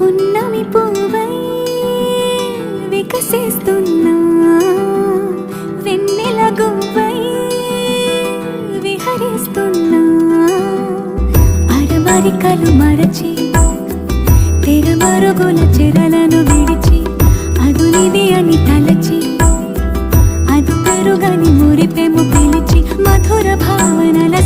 పున్నమి పువ్వై వికసిస్తున్నా. వెన్నెల గువ్వై విహరిస్తున్నా. అరమరికలు మరచి తెరమరుగుల చెరలను విడిచి అదునిది అని తలచి అదు పెరుగని మురిపెము పిలిచి మధుర భావనల